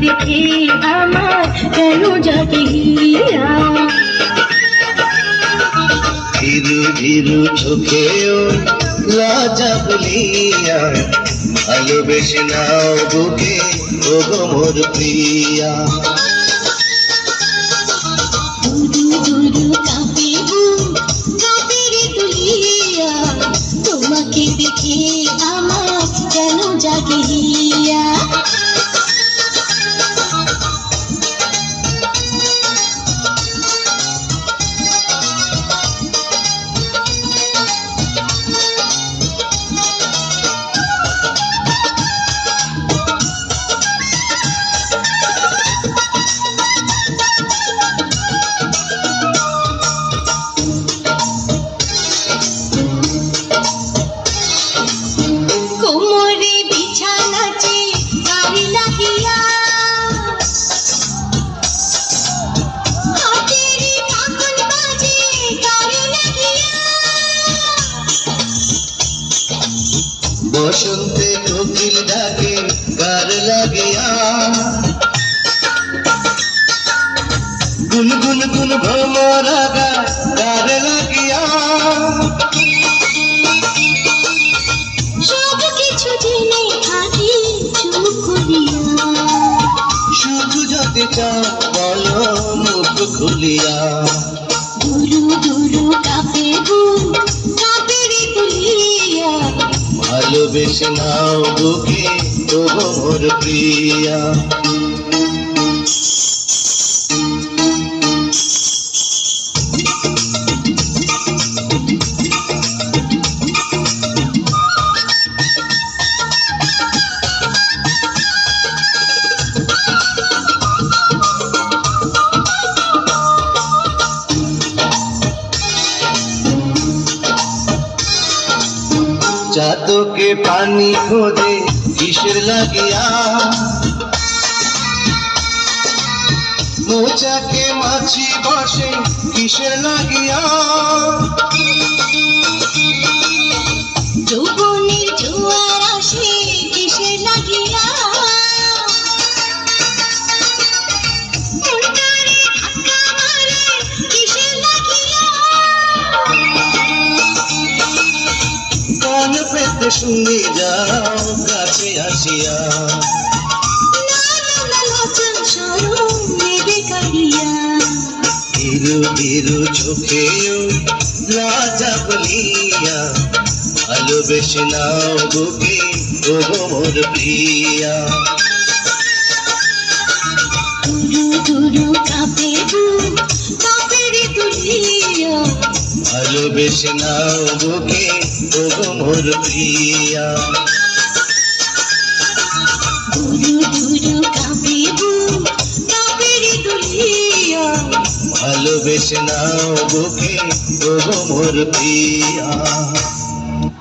দেখে আমার কেন জাগে হিয়া ধীরু ধীরু চোখেও লজ্জা বলিয়া ভালোবেসে নাও বুকে ও গো মোর প্রিয়া। দুরু দুরু বসন্তে কোকিল ডাকে গার লাগিয়া। গুন গুন গুন ভ্রমরা গার লাগিয়া। সব কিছু জেনে থাকি চুপ করিয়া। শুধু যদি চাও বলো মুখ খুলিয়া। দুরু দুরু কাপে বুক ভালোবেসে নাও বুকে ও মোর প্রিয়া। চাতকে পানি খোঁজে কিসের লাগিয়া। মোচাকে মাছি বসে কিসের লাগিয়া। শুনে যাও, কাছে আসিয়া। ধীরু ধীরু চোখেও রাজা বলিয়া, ভালোবেসে নাও বুকে ও গো মোর প্রিয়া। ভালোবেসে নাও বুকে ওগো মোর প্রিয়া। ভালোবেসে নাও বুকে ওগো মোর প্রিয়া।